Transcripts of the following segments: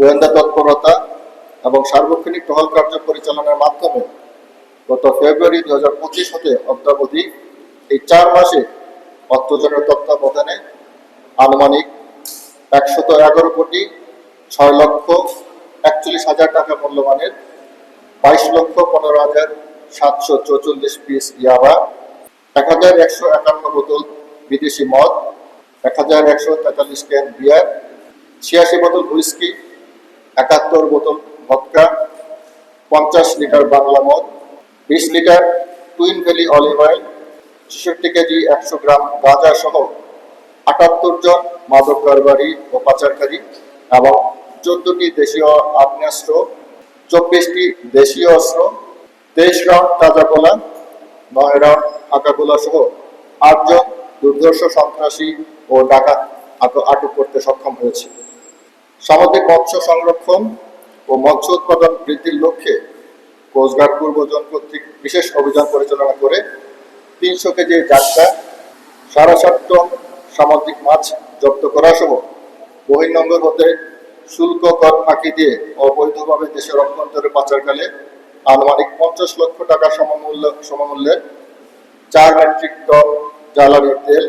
গোয়েন্দা তৎপরতা এবং সার্বক্ষণিক টহল কার্য পরিচালনার মাধ্যমে গত ফেব্রুয়ারি দু হাজার পঁচিশ হতে অদ্যাবধি এই চার মাসে অর্থজনের তত্ত্বাবধানে আনুমানিক একশত এগারো কোটি ছয় লক্ষ একচল্লিশ হাজার টাকা মূল্যমানের বাইশ লক্ষ পনেরো হাজার সাতশো চৌচল্লিশ পিস ইয়াবা, এক হাজার একশো একান্ন বোতল বিদেশি মদ, এক হাজার একশো তেতাল্লিশ ক্যান বিয়ার, ছিয়াশি বোতল হুইস্কি একাত্তর বোতল ভদকা, পঞ্চাশ লিটার বাংলা মদ, বিশ litre twin valley olive oil, ছেষট্টি কেজি একশো গ্রাম গাঁজা সহ আটাত্তর জন মাদক কারবারি ও পাচারকারী এবং চোদ্দটি দেশীয় আগ্নেয়াস্ত্র, চব্বিশটি দেশীয় অস্ত্র, তেইশ রাউন্ড তাজা গোলা, নয় রাউন্ড ফাঁকা গোলা সহ আটজন দুর্ধর্ষ সন্ত্রাসী ও ডাকাত আটক করতে সক্ষম হয়েছে। সামুদ্রিক মৎস্য সংরক্ষণ ও মৎস্য উৎপাদন বৃদ্ধির লক্ষ্যে কোস্টগার্ড পূর্বজন কর্তৃক বিশেষ অভিযান পরিচালনা করে তিনশো কেজি যাত্রা সাড়ে সাত টন সামুদ্রিক মাছ জব্দ করা সহ বহির্নগর হতে শুল্ক কর ফাঁকি দিয়ে অবৈধভাবে দেশের অভ্যন্তরে পাচারকালে আনুমানিক পঞ্চাশ লক্ষ টাকা সমমূল্য সমমূল্যের চার মেট্রিক টন জ্বালানি তেল,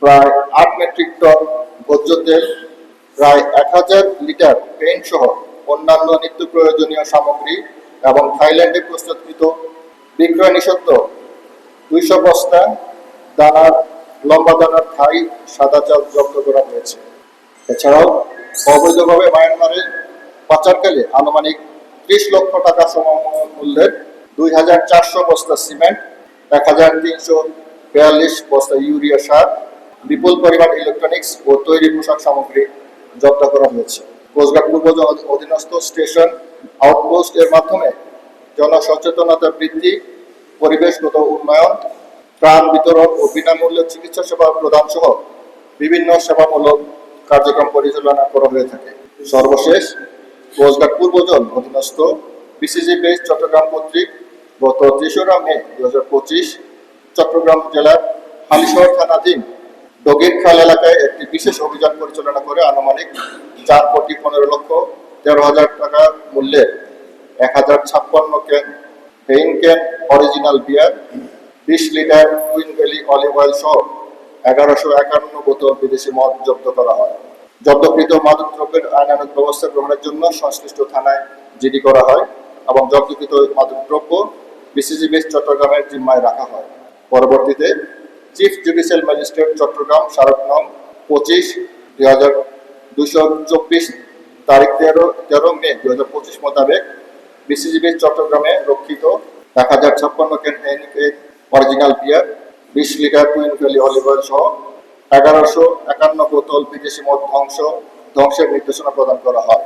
প্রায় আট মেট্রিক টন ভোজ্য তেল প্রায় এক হাজার লিটার পেইন্ট সহ অন্যান্য নিত্য প্রয়োজনীয় সামগ্রী এবং থাইল্যান্ডে প্রস্তুতকৃত বিক্রয় নিষিদ্ধ। দুইশো বস্তা দানার, লম্বা দানার থাই, সাদা চাল জব্দ করা হয়েছে। এছাড়াও অবৈধভাবে মায়ানমারে পাচারকালে আনুমানিক ত্রিশ লক্ষ টাকা সমমূল্যের দুই হাজার চারশো বস্তা সিমেন্ট, এক হাজার তিনশো বিয়াল্লিশ বস্তা ইউরিয়া সার, বিপুল পরিমাণ ইলেকট্রনিক্স ও তৈরি পোশাক সামগ্রী জব্দ করা হয়েছে। কোস্টগার্ড পূর্ব অধীনস্থ স্টেশন আউটপোস্ট এর মাধ্যমে জনসচেতনতা বৃদ্ধি, পরিবেশগত উন্নয়ন, ত্রাণ বিতরণ ও বিনামূল্যে চিকিৎসা সেবা প্রদান সহ বিভিন্ন সেবামূলক কার্যক্রম পরিচালনা করা হয়ে থাকে। সর্বশেষ কোস্টগার্ড পূর্বজন অধীনস্থ বিসিজি বেস চট্টগ্রাম কর্তৃক গত তেসরা মে দু চট্টগ্রাম জেলার হালিশহর থানাধীন ডগির খাল এলাকায় একটি বিশেষ অভিযান পরিচালনা করে আনুমানিক চার কোটি পনেরো লক্ষ তেরো হাজার টাকা মূল্যের এক হাজার ছাপ্পান্ন can Heineken original beer, বিশ litre queen valley olive oil সহ এগারোশো একান্ন বোতল বিদেশি মদ জব্দ করা হয়। জব্দকৃত মাদক দ্রব্যের আইনানুগ ব্যবস্থা গ্রহণের জন্য সংশ্লিষ্ট থানায় জিডি করা হয় এবং জব্দকৃত মাদক দ্রব্য বিসিজি বেস চট্টগ্রামের জিম্মায় রাখা হয়। পরবর্তীতে চিফ জুডিশিয়াল ম্যাজিস্ট্রেট চট্টগ্রাম স্মারক নং পঁচিশ দুই হাজার দুশো চব্বিশ তারিখ তেরো তেরো মে দুই হাজার পঁচিশ মোতাবেক বিসিজিবি চট্টগ্রামে রক্ষিত এক হাজার ছাপ্পান্ন ক্যান অরিজিনাল বিয়ার বিশ litre twin valley olive oil সহ এগারোশো একান্ন বোতল বিদেশি মদ ধ্বংস, ধ্বংসের নির্দেশনা প্রদান করা হয়।